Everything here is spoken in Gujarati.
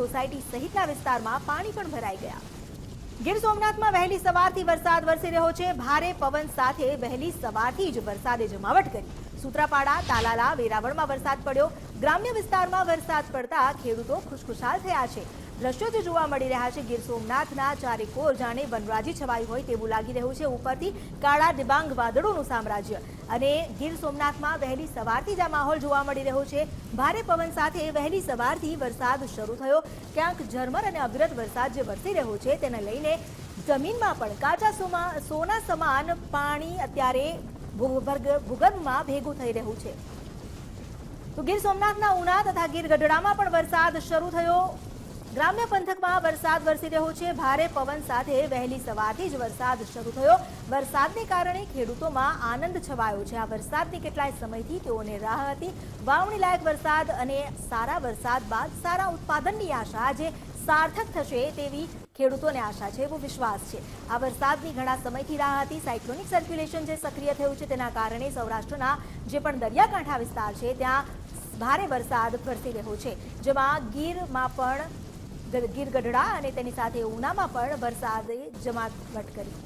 સોસાયટી સહિતના વિસ્તારમાં પાણી પણ ભરાઈ ગયા. ગીર સોમનાથમાં વહેલી સવારથી વરસાદ વરસી રહ્યો છે. ભારે પવન સાથે વહેલી સવારથી જ વરસાદે જમાવટ કરી. સૂત્રાપાડા, તાલાલા, વેરાવળમાં વરસાદ પડ્યો. ગ્રામ્ય વિસ્તારમાં વરસાદ પડતા ખેડૂતો ખુશખુશાલ થયા છે. દ્રશ્યો જે જોવા મળી રહ્યા છે, ગીર સોમનાથના ચારેકોર જાણે વનરાજી છવાઈ હોય તેવું લાગી રહ્યું છે. ઉપરથી કાળા ડિબાંગ વાદળોનું સામ્રાજ્ય અને ગીર સોમનાથમાં વહેલી સવારથી જ આ માહોલ જોવા મળી રહ્યો છે. ભારે પવન સાથે વહેલી સવારથી વરસાદ શરૂ થયો. ક્યાંક ઝરમર અને અવિરત વરસાદ જે વરસી રહ્યો છે, તેને લઈને જમીનમાં પણ કાચા સોના સમાન પાણી અત્યારે ભૂગર્ભ ભૂગર્ભમાં ભેગું થઈ રહ્યું છે. તો ગીર સોમનાથના ઉના તથા ગીર ગઢડામાં પણ વરસાદ શરૂ થયો. ગ્રામ્ય પંથકમાં વરસાદ વરસી રહ્યો છે. ભારે પવન સાથે વહેલી સવારથી જ વરસાદ શરૂ થયો. વરસાદને કારણે ખેડૂતોમાં આનંદ છવાયો છે. આ વરસાદની કેટલાય સમયથી તેઓને રાહ હતી. વાવણી લાયક વરસાદ અને સારા વરસાદ બાદ સારા ઉત્પાદનની આશા આજે સાર્થક થશે તેવી ખેડૂતોને આશા છે એવો વિશ્વાસ છે. આ વરસાદની ઘણા સમયથી રાહ હતી. સાયક્લોનિક સર્ક્યુલેશન જે સક્રિય થયું છે તેના કારણે સૌરાષ્ટ્રના જે પણ દરિયાકાંઠા વિસ્તાર છે, ત્યાં ભારે વરસાદ વરસી રહ્યો છે. જેમાં ગીરમાં પણ ગીર ગઢડા અને તેની સાથે ઉનામાં પણ વરસાદે જમાવટ કરી.